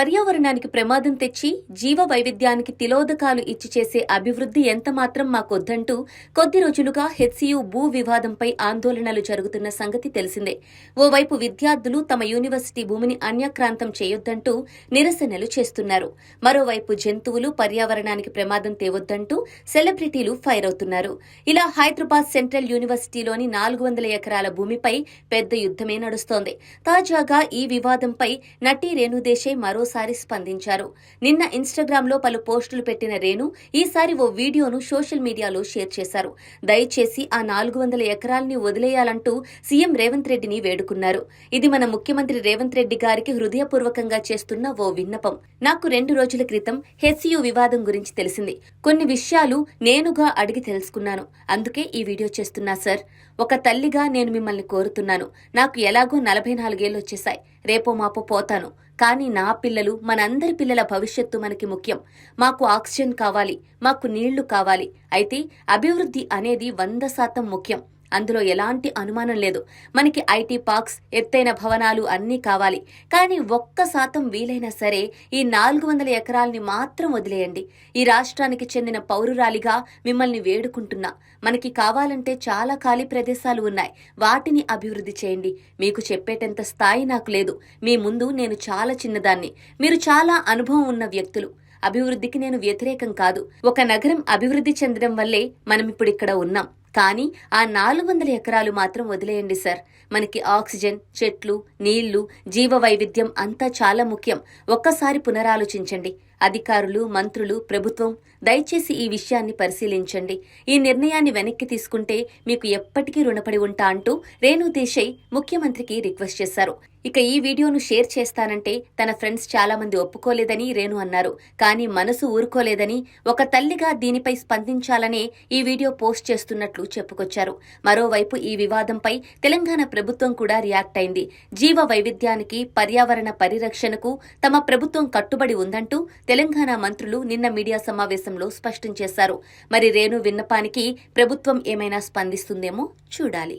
పర్యావరణానికి ప్రమాదం తెచ్చి జీవ వైవిధ్యానికి తిలోదకాలు ఇచ్చి చేసే అభివృద్ధి ఎంతమాత్రం మాకొద్దంటూ కొద్ది రోజులుగా హెచ్సియు భూ వివాదంపై ఆందోళనలు జరుగుతున్న సంగతి తెలిసిందే. ఓవైపు విద్యార్థులు తమ యూనివర్సిటీ భూమిని అన్యక్రాంతం చేయొద్దంటూ నిరసనలు చేస్తున్నారు. మరోవైపు జంతువులు పర్యావరణానికి ప్రమాదం తేవొద్దంటూ సెలబ్రిటీలు ఫైర్ అవుతున్నారు ఇలా హైదరాబాద్ సెంట్రల్ యూనివర్సిటీలోని నాలుగు వందల ఎకరాల భూమిపై పెద్ద యుద్ధమే నడుస్తోంది. తాజాగా ఈ వివాదంపై నటి రేణుదేశాయ్ మరోసారి స్పందించారు. నిన్న ఇన్స్టాగ్రామ్లో పలు పోస్టులు పెట్టిన రేణు ఈసారి ఓ వీడియోను సోషల్ మీడియాలో షేర్ చేశారు. దయచేసి ఆ నాలుగు వందల ఎకరాల్ని వదిలేయాలంటూ సీఎం రేవంత్ రెడ్డిని వేడుకున్నారు. ఇది మన ముఖ్యమంత్రి రేవంత్ రెడ్డి గారికి హృదయపూర్వకంగా చేస్తున్న ఓ విన్నపం. నాకు రెండు రోజుల క్రితం హెచ్సియు వివాదం గురించి తెలిసింది. కొన్ని విషయాలు నేనుగా అడిగి తెలుసుకున్నాను. అందుకే ఈ వీడియో చేస్తున్నా సార్. ఒక తల్లిగా నేను మిమ్మల్ని కోరుతున్నాను. నాకు ఎలాగో నలభై నాలుగేళ్ళు వచ్చేశాయి. రేపో మాపో పోతాను. కానీ నా పిల్లలు మనందరి పిల్లల భవిష్యత్తు మనకి ముఖ్యం. మాకు ఆక్సిజన్ కావాలి మాకు నీళ్ళు కావాలి. అయితే అభివృద్ధి అనేది వంద శాతం ముఖ్యం. అందులో ఎలాంటి అనుమానం లేదు. మనకి ఐటీ పార్క్స్ ఎత్తైన భవనాలు అన్నీ కావాలి. కానీ ఒక్క శాతం వీలైనా సరే ఈ నాలుగు వందల ఎకరాల్ని మాత్రం వదిలేయండి. ఈ రాష్ట్రానికి చెందిన పౌరురాలిగా మిమ్మల్ని వేడుకుంటున్నా. మనకి కావాలంటే చాలా ఖాళీ ప్రదేశాలు ఉన్నాయి. వాటిని అభివృద్ధి చేయండి. మీకు చెప్పేటంత స్థాయి నాకు లేదు. మీ ముందు నేను చాలా చిన్నదాన్ని. మీరు చాలా అనుభవం ఉన్న వ్యక్తులు. అభివృద్ధికి నేను వ్యతిరేకం కాదు. ఒక నగరం అభివృద్ధి చెందడం వల్లే మనం ఇప్పుడు ఇక్కడ ఉన్నాం. కానీ ఆ నాలుగు వందల ఎకరాలు మాత్రం వదిలేయండి సార్. మనకి ఆక్సిజన్ చెట్లు నీళ్ళు జీవ వైవిధ్యం అంతా చాలా ముఖ్యం. ఒక్కసారి పునరాలోచించండి. అధికారులు మంత్రులు ప్రభుత్వం దయచేసి ఈ విషయాన్ని పరిశీలించండి. ఈ నిర్ణయాన్ని వెనక్కి తీసుకుంటే మీకు ఎప్పటికీ రుణపడి ఉంటా అంటూ రేణు దేశాయ్ ముఖ్యమంత్రికి రిక్వెస్ట్ చేశారు. ఇక ఈ వీడియోను షేర్ చేస్తానంటే తన ఫ్రెండ్స్ చాలామంది ఒప్పుకోలేదని రేణు అన్నారు. కానీ మనసు ఊరుకోలేదని ఒక తల్లిగా దీనిపై స్పందించాలనే ఈ వీడియో పోస్ట్ చేస్తున్నట్లు చెప్పుకొచ్చారు. మరోవైపు ఈ వివాదంపై తెలంగాణ ప్రభుత్వం కూడా రియాక్ట్ అయింది. జీవ వైవిధ్యానికి పర్యావరణ పరిరక్షణకు తమ ప్రభుత్వం కట్టుబడి ఉందంటూ తెలంగాణ మంత్రులు నిన్న మీడియా సమావేశంలో స్పష్టం చేశారు. మరి రేణు విన్నపానికి ప్రభుత్వం ఏమైనా స్పందిస్తుందేమో చూడాలి.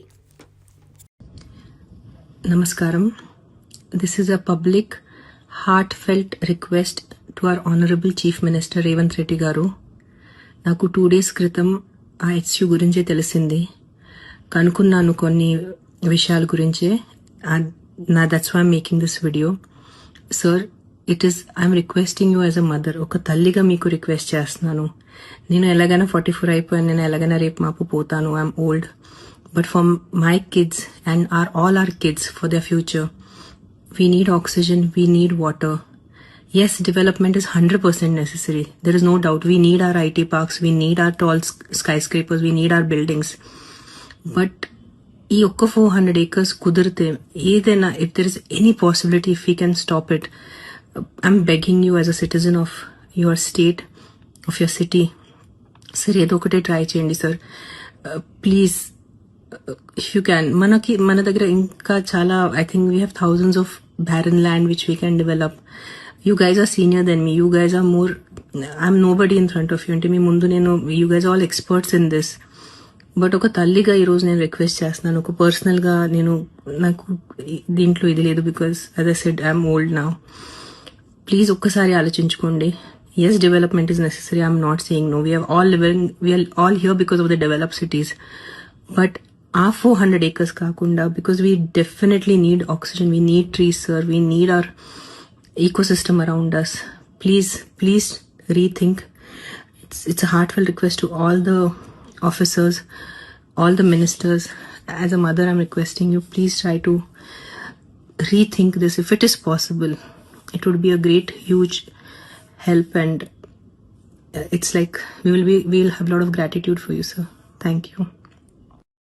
నమస్కారం. This is a public, heartfelt request to our honourable chief minister Revanth Reddy గారు. నాకు టూ డేస్ క్రితం ఆ హెచ్యూ గురించే తెలిసింది. కనుక్కున్నాను కొన్ని విషయాల గురించే. నా that's why making this video sir it is I'm requesting you as a mother ఒక తల్లిగా మీకు రిక్వెస్ట్ చేస్తున్నాను. నేను ఎలాగైనా ఫార్టీ ఫోర్ అయిపోయాను. నేను ఎలాగైనా రేపు మాపు పోతాను. I'm old but for my kids and our all our kids for the future we need oxygen we need water yes development is 100% necessary there is no doubt we need our it parks we need our tall sk- skyscrapers we need our buildings but ఈ ఒక్క four hundred acres కుదిరితే ఏదైనా if there is any possibility if you can stop it I'm begging you as a citizen of your state of your city sir ఏదో ఒకటే try చేయండి sir please if you can మనకి మన దగ్గర ఇంకా చాలా I think we have thousands of barren land which we can develop you guys are senior then me you guys are more I'm nobody in front of you అంటే మీ ముందు నేను you guys all experts in this but ఒక తల్లిగా ఈ రోజు నేను request చేస్తున్నాను. ఒక పర్సనల్గా నేను నాకు దీంట్లో ఇది లేదు because as I said I'm old నా ప్లీజ్ ఒక్కసారి ఆలోచించుకోండి. As development is necessary I'm not saying no we all living we are all here because of the develop cities but our 400 acres Kakunda because we definitely need oxygen. We need trees, sir. We need our ecosystem around us. Please, please rethink. It's, it's a heartfelt request to all the officers, all the ministers. As a mother, I'm requesting you, please try to rethink this if it is possible. It would be a great, huge help and uh, it's like we will be we'll have a lot of gratitude for you sir thank you